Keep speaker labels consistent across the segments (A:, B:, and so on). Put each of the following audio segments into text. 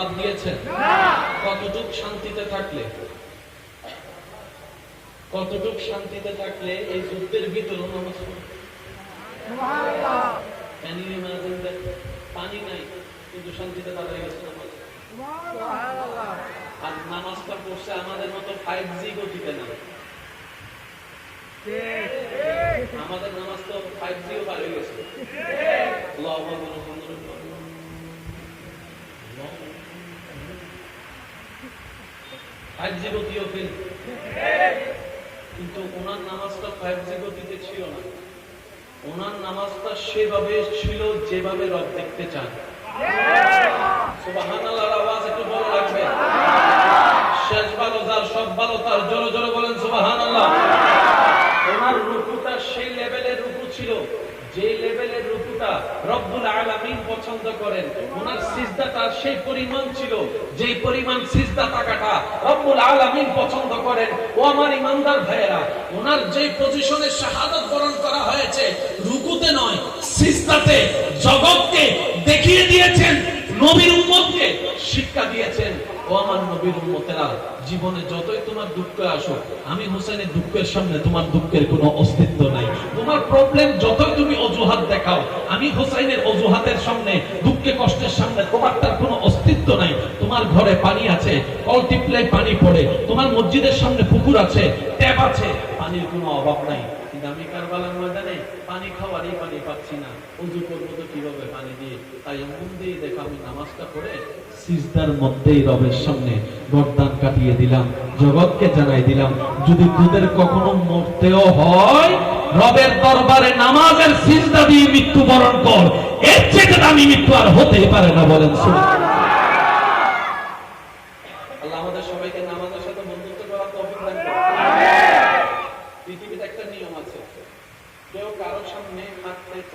A: বাদ দিয়েছেন? কতটুক শান্তিতে থাকলে? কতটুক শান্তিতে থাকলে এই যুদ্ধের ভিতরে নামাজ? পানি নাই কিন্তু শান্তিতে দাঁড়িয়ে গেছে আর নামাজটা পড়ছে আমাদের মতো ফাইভ জি গতিতে না। আমাদের নামাজ তো ফাইভ জিও পার হয়ে গেছে। ফাইভ গতিও ফেল। কিন্তু ওনার নামাজটা ফাইভ গতিতে ছিল না। ওনার নামাজটা সেভাবে ছিল যেভাবে রব দেখতে চান। রব্বুল আলামিন পছন্দ করেন। ওনার সেই পরিমাণ ছিল পরিমাণ সিজদা রব্বুল আলামিন পছন্দ করেন। ও আমার ইমানদার ভাইয়েরা, ওনার যে পজিশনে শাহাদাত বরণ করা হয়েছে, রুকুতে নয়, সিজদাতে, জগৎকে দেখিয়ে দিয়েছেন, নবীর উম্মতকে শিক্ষা দিয়েছেন। ও আমার নবীর জীবনে যতই তোমার দুঃখ আসুক, আমি হোসেনের দুঃখের সামনে তোমার দুঃখের কোনো অস্তিত্ব নাই। তোমার প্রবলেম যতই তুমি অজুহাত দেখাও, আমি হোসেনের অজুহাতের সামনে, দুঃখে কষ্টের সামনে তোমার তার কোনো তোমার ঘরে পানি আছে। কল টিপলে পানি পড়ে। তোমার মসজিদের সামনে পুকুর আছে, ট্যাপ আছে। পানির কোনো অভাব নাই। কিন্তু আমি কারবালার ময়দানে পানি খাওয়ারই পানি পাচ্ছি না। উজু করব তো কীভাবে পানি দিয়ে? তাই মন দিয়ে দেখো আমি নামাজটা পড়ে সিজদার মধ্যেই রবের সামনে কাটিয়ে দিলাম, জগৎকে জানাই দিলাম, যদি তোদের কখনো মরতেও হয়, রবের দরবারে নামাজের সিজদা দিয়ে মৃত্যুবরণ কর। এর চেয়ে দামি মৃত্যু আর হতেই পারে না বলেন।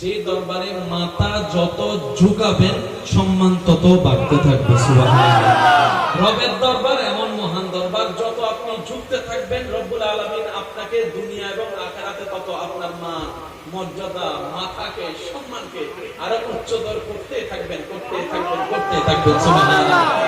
A: যে দরবারে মাথা যত ঝুঁকাবেন, সম্মান তত বাড়তে থাকবে রবের দরবার এমন মহান দরবার, যত আপনি ঝুঁকতে থাকবেন, রব্বুল আলামিন আপনাকে দুনিয়া এবং আখেরাতে তত আপনার মা, মর্যাদা, মাথাকে, সম্মানকে আরও উচ্চতর করতে থাকবেন করতে থাকবেন করতে থাকবেন, সুবহানাল্লাহ।